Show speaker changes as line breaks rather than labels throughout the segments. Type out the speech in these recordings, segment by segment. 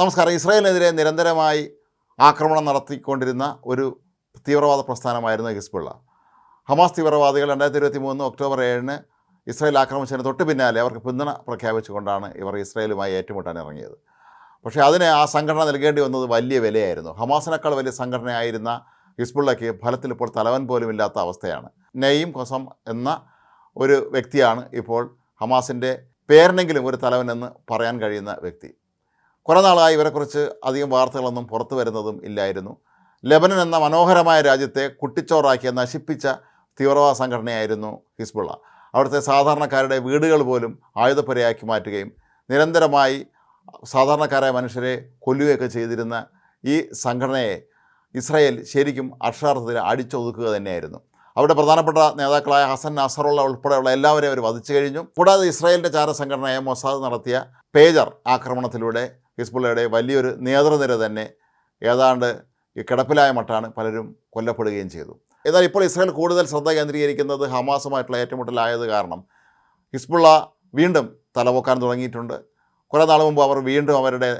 നമസ്കാരം. ഇസ്രായേലിനെതിരെ നിരന്തരമായി ആക്രമണം നടത്തിക്കൊണ്ടിരുന്ന ഒരു തീവ്രവാദ പ്രസ്ഥാനമായിരുന്നു ഹിസ്ബുള്ള. ഹമാസ് തീവ്രവാദികൾ രണ്ടായിരത്തി ഇരുപത്തി മൂന്ന് ഒക്ടോബർ ഏഴിന് ഇസ്രായേൽ ആക്രമിച്ചതിന് തൊട്ട് പിന്നാലെ അവർക്ക് പിന്തുണ പ്രഖ്യാപിച്ചുകൊണ്ടാണ് ഇവർ ഇസ്രായേലുമായി ഏറ്റുമുട്ടാൻ ഇറങ്ങിയത് പക്ഷേ അതിന് ആ സംഘടന നൽകേണ്ടി വന്നത് വലിയ വിലയായിരുന്നു. ഹമാസിനേക്കാൾ വലിയ സംഘടനയായിരുന്ന ഹിസ്ബുള്ളയ്ക്ക് ഫലത്തിൽ ഇപ്പോൾ തലവൻ പോലും ഇല്ലാത്ത അവസ്ഥയാണ്. നെയ്യും കൊസം എന്ന ഒരു വ്യക്തിയാണ് ഇപ്പോൾ ഹമാസിന്റെ പേരിനെങ്കിലും ഒരു തലവനെന്ന് പറയാൻ കഴിയുന്ന വ്യക്തി. കുറേ നാളായി ഇവരെക്കുറിച്ച് അധികം വാർത്തകളൊന്നും പുറത്തു വരുന്നതും ഇല്ലായിരുന്നു. ലെബനൻ എന്ന മനോഹരമായ രാജ്യത്തെ കുട്ടിച്ചോറാക്കിയ നശിപ്പിച്ച തീവ്രവാദ സംഘടനയായിരുന്നു ഹിസ്ബുള്ള. അവിടുത്തെ സാധാരണക്കാരുടെ വീടുകൾ പോലും ആയുധപ്പുരയാക്കി മാറ്റുകയും നിരന്തരമായി സാധാരണക്കാരായ മനുഷ്യരെ കൊല്ലുകയൊക്കെ ചെയ്തിരുന്ന ഈ സംഘടനയെ ഇസ്രായേൽ ശരിക്കും അക്ഷരാർത്ഥത്തിൽ അടിച്ചൊതുക്കുക തന്നെയായിരുന്നു. അവിടെ പ്രധാനപ്പെട്ട നേതാക്കളായ ഹസൻ നസറുള്ള ഉൾപ്പെടെയുള്ള എല്ലാവരെയും അവർ വധിച്ചു കഴിഞ്ഞു. കൂടാതെ ഇസ്രായേലിന്റെ ചാരസംഘടനയായ മൊസാദ് നടത്തിയ പേജർ ആക്രമണത്തിലൂടെ ഹിസ്ബുള്ളയുടെ വലിയൊരു നേതൃനിര തന്നെ ഏതാണ്ട് കിടപ്പിലായ മട്ടാണ് പലരും കൊല്ലപ്പെടുകയും ചെയ്തു. എന്നാൽ ഇപ്പോൾ ഇസ്രായേൽ കൂടുതൽ ശ്രദ്ധ കേന്ദ്രീകരിക്കുന്നത് ഹമാസുമായിട്ടുള്ള ഏറ്റുമുട്ടലായത് കാരണം ഹിസ്ബുള്ള വീണ്ടും തലപൊക്കാൻ തുടങ്ങിയിട്ടുണ്ട്. കുറേ നാൾ മുമ്പ് അവർ വീണ്ടും അവരുടെ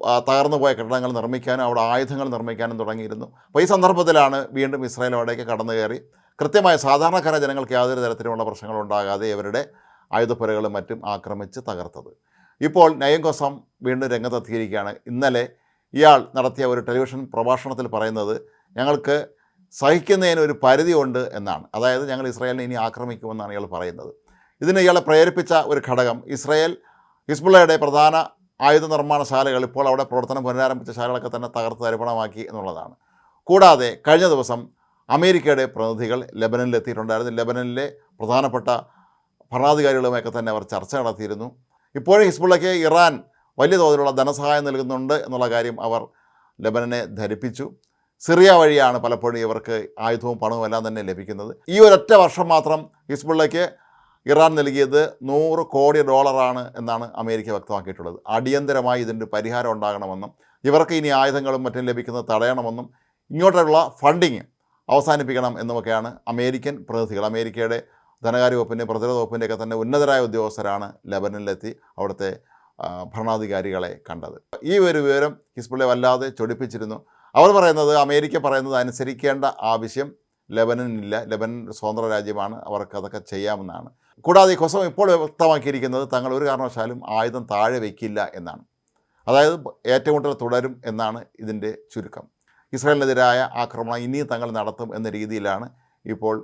ആ, തകർന്നു പോയ കെട്ടിടങ്ങൾ നിർമ്മിക്കാനും അവിടെ ആയുധങ്ങൾ നിർമ്മിക്കാനും തുടങ്ങിയിരുന്നു. അപ്പോൾ ഈ സന്ദർഭത്തിലാണ് വീണ്ടും ഇസ്രായേൽ അവിടേക്ക് കടന്നു കയറി കൃത്യമായ സാധാരണക്കാരായ ജനങ്ങൾക്ക് യാതൊരു തരത്തിലുമുള്ള പ്രശ്നങ്ങളുണ്ടാകാതെ ഇവരുടെ ആയുധപ്പുരകളും മറ്റും ആക്രമിച്ച് തകർത്തത്. ഇപ്പോൾ നയം കൊസം വീണ്ടും രംഗത്തെത്തിയിരിക്കുകയാണ്. ഇന്നലെ ഇയാൾ നടത്തിയ ഒരു ടെലിവിഷൻ പ്രഭാഷണത്തിൽ പറയുന്നത് ഞങ്ങൾക്ക് സഹിക്കുന്നതിന് ഒരു പരിധിയുണ്ട് എന്നാണ്. അതായത് ഞങ്ങൾ ഇസ്രായേലിനെ ഇനി ആക്രമിക്കുമെന്നാണ് ഇയാൾ പറയുന്നത്. ഇതിന് ഇയാളെ പ്രേരിപ്പിച്ച ഒരു ഘടകം ഇസ്രായേൽ ഹിസ്ബുള്ളയുടെ പ്രധാന ആയുധ നിർമ്മാണശാലകൾ ഇപ്പോൾ അവിടെ പ്രവർത്തനം പുനരാരംഭിച്ച ശാലകളൊക്കെ തന്നെ തകർത്ത് തരിപ്പണമാക്കി എന്നുള്ളതാണ്. കൂടാതെ കഴിഞ്ഞ ദിവസം അമേരിക്കയുടെ പ്രതിനിധികൾ ലെബനനിൽ എത്തിയിട്ടുണ്ടായിരുന്നു. ലെബനനിലെ പ്രധാനപ്പെട്ട ഭരണാധികാരികളുമൊക്കെ തന്നെ അവർ ചർച്ച നടത്തിയിരുന്നു. ഇപ്പോഴും ഹിസ്ബുള്ളയ്ക്ക് ഇറാൻ വലിയ തോതിലുള്ള ധനസഹായം നൽകുന്നുണ്ട് എന്നുള്ള കാര്യം അവർ ലെബനനെ ധരിപ്പിച്ചു. സിറിയ വഴിയാണ് പലപ്പോഴും ഇവർക്ക് ആയുധവും പണവും എല്ലാം തന്നെ ലഭിക്കുന്നത്. ഈ ഒരൊറ്റ വർഷം മാത്രം ഹിസ്ബുള്ളയ്ക്ക് ഇറാൻ നൽകിയത് നൂറ് കോടി ഡോളറാണ് എന്നാണ് അമേരിക്ക വ്യക്തമാക്കിയിട്ടുള്ളത്. അടിയന്തരമായി ഇതിന്റെ പരിഹാരം ഉണ്ടാകണമെന്നും ഇവർക്ക് ഇനി ആയുധങ്ങളും മറ്റും ലഭിക്കുന്നത് തടയണമെന്നും ഇങ്ങോട്ടുള്ള ഫണ്ടിങ് അവസാനിപ്പിക്കണം എന്നൊക്കെയാണ് അമേരിക്കൻ പ്രതിനിധികൾ. അമേരിക്കയുടെ ധനകാര്യ വകുപ്പിന്റെ പ്രതിരോധ വകുപ്പിന്റെയൊക്കെ തന്നെ ഉന്നതരായ ഉദ്യോഗസ്ഥരാണ് ലബനിലെത്തി അവിടുത്തെ ഭരണാധികാരികളെ കണ്ടത്. ഈ ഒരു വിവരം ഹിസ്ബുള്ളെ വല്ലാതെ ചൊടിപ്പിച്ചിരുന്നു. അവർ പറയുന്നത് അമേരിക്ക പറയുന്നത് അനുസരിക്കേണ്ട ആവശ്യം ലെബനനില്ല ലെബനൻ സ്വതന്ത്ര രാജ്യമാണ്. അവർക്ക് അതൊക്കെ ചെയ്യാമെന്നാണ് കൂടാതെ കൊസം ഇപ്പോൾ വ്യക്തമാക്കിയിരിക്കുന്നത് തങ്ങൾ ഒരു കാരണവശാലും ആയുധം താഴെ വയ്ക്കില്ല എന്നാണ്. അതായത് ഏറ്റവും കൂടുതൽ തുടരും എന്നാണ് ഇതിന്റെ ചുരുക്കം. ഇസ്രായേലിനെതിരായ ആക്രമണം ഇനിയും തങ്ങൾ നടത്തും എന്ന രീതിയിലാണ് ഇപ്പോൾ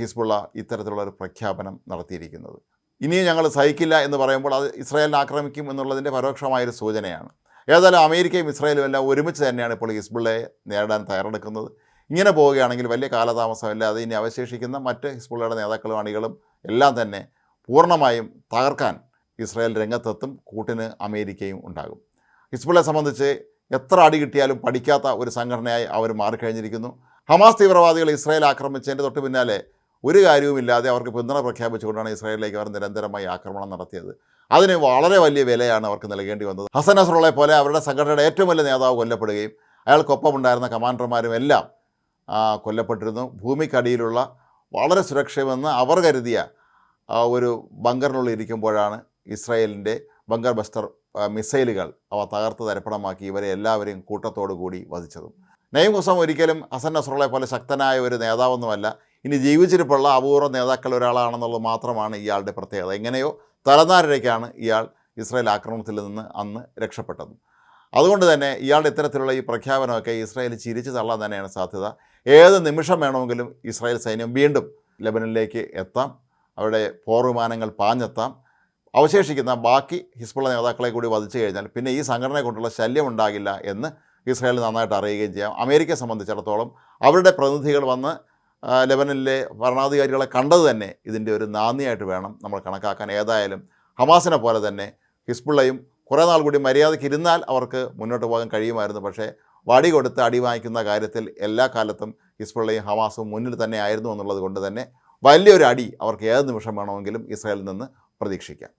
ഹിസ്ബുള്ള ഇത്തരത്തിലുള്ള ഒരു പ്രഖ്യാപനം നടത്തിയിരിക്കുന്നത്. ഇനിയും ഞങ്ങൾ സഹിക്കില്ല എന്ന് പറയുമ്പോൾ അത് ഇസ്രായേലിനെ ആക്രമിക്കും എന്നുള്ളതിന്റെ പരോക്ഷമായൊരു സൂചനയാണ്. ഏതായാലും അമേരിക്കയും ഇസ്രായേലും എല്ലാം ഒരുമിച്ച് തന്നെയാണ് ഇപ്പോൾ ഹിസ്ബുള്ളയെ നേരിടാൻ തയ്യാറെടുക്കുന്നത്. ഇങ്ങനെ പോവുകയാണെങ്കിൽ വലിയ കാലതാമസമില്ലാതെ ഇനി അവശേഷിക്കുന്ന മറ്റ് ഹിസ്ബുള്ളയുടെ നേതാക്കളും അണികളും എല്ലാം തന്നെ പൂർണമായും തകർക്കാൻ ഇസ്രായേൽ രംഗത്തെത്തും കൂട്ടിന് അമേരിക്കയും ഉണ്ടാകും. ഹിസ്ബുള്ളയെ സംബന്ധിച്ച് എത്ര അടി കിട്ടിയാലും പഠിക്കാത്ത ഒരു സംഘടനയായി അവർ മാറിക്കഴിഞ്ഞിരിക്കുന്നു. ഹമാസ് തീവ്രവാദികൾ ഇസ്രായേൽ ആക്രമിച്ചതിന്റെ തൊട്ട് പിന്നാലെ ഒരു കാര്യവുമില്ലാതെ അവർക്ക് പിന്തുണ പ്രഖ്യാപിച്ചുകൊണ്ടാണ് ഇസ്രായേലിലേക്ക് അവർ നിരന്തരമായി ആക്രമണം നടത്തിയത്. അതിന് വളരെ വലിയ വിലയാണ് അവർക്ക് നൽകേണ്ടി വന്നത്. ഹസൻ നസറുള്ളയെ പോലെ അവരുടെ സംഘടനയുടെ ഏറ്റവും വലിയ നേതാവ് കൊല്ലപ്പെടുകയും അയാൾക്കൊപ്പമുണ്ടായിരുന്ന കമാൻഡർമാരും എല്ലാം കൊല്ലപ്പെട്ടിരുന്നു. ഭൂമിക്കടിയിലുള്ള വളരെ സുരക്ഷിതമെന്ന് അവർ കരുതിയ ഒരു ബങ്കറിനുള്ളിൽ ഇരിക്കുമ്പോഴാണ് ഇസ്രായേലിന്റെ ബങ്കർ ബസ്റ്റർ മിസൈലുകൾ അവ തകർത്ത് തരപ്പണമാക്കി ഇവരെ എല്ലാവരെയും കൂട്ടത്തോടു കൂടി വധിച്ചതും. നയം ഹുസം ഒരിക്കലും ഹസൻ നസറുള്ള പോലെ ശക്തനായ ഒരു നേതാവൊന്നുമല്ല. ഇനി ജീവിച്ചിരിപ്പുള്ള അപൂർവ നേതാക്കൾ ഒരാളാണെന്നുള്ളത് മാത്രമാണ് ഇയാളുടെ പ്രത്യേകത. എങ്ങനെയോ തലനാരിലേക്കാണ് ഇയാൾ ഇസ്രായേൽ ആക്രമണത്തിൽ നിന്ന് അന്ന് രക്ഷപ്പെട്ടത്. അതുകൊണ്ട് തന്നെ ഇയാളുടെ ഇത്തരത്തിലുള്ള ഈ പ്രഖ്യാപനമൊക്കെ ഇസ്രായേൽ ചിരിച്ചു തള്ളാൻ തന്നെയാണ് സാധ്യത. ഏത് നിമിഷം വേണമെങ്കിലും ഇസ്രായേൽ സൈന്യം വീണ്ടും ലെബനനിലേക്ക് എത്താം. അവിടെ പോർവിമാനങ്ങൾ പാഞ്ഞെത്താം. അവശേഷിക്കുന്ന ബാക്കി ഹിസ്ബുള്ള നേതാക്കളെ കൂടി വധിച്ചു കഴിഞ്ഞാൽ പിന്നെ ഈ സംഘടനയെ കൊണ്ടുള്ള ശല്യം ഉണ്ടാകില്ല എന്ന് ഇസ്രായേൽ നന്നായിട്ട് അറിയുകയും ചെയ്യാം. അമേരിക്കയെ സംബന്ധിച്ചിടത്തോളം അവരുടെ പ്രതിനിധികൾ വന്ന് ലെബനനിലെ ഭരണാധികാരികളെ കണ്ടത് തന്നെ ഇതിന്റെ ഒരു നാന്ദിയായിട്ട് വേണം നമ്മൾ കണക്കാക്കാൻ. ഏതായാലും ഹമാസിനെ പോലെ തന്നെ ഹിസ്ബുള്ളയും കുറേ നാൾ കൂടി മര്യാദയ്ക്ക് ഇരുന്നാൽ അവർക്ക് മുന്നോട്ട് പോകാൻ കഴിയുമായിരുന്നു. പക്ഷേ വടി കൊടുത്ത് അടി വാങ്ങിക്കുന്ന കാര്യത്തിൽ എല്ലാ കാലത്തും ഹിസ്ബുള്ളയും ഹമാസും മുന്നിൽ തന്നെ ആയിരുന്നു എന്നുള്ളത് കൊണ്ട് തന്നെ വലിയൊരു അടി അവർക്ക് ഏത് നിമിഷം വേണമെങ്കിലും ഇസ്രായേലിൽ നിന്ന് പ്രതീക്ഷിക്കാം.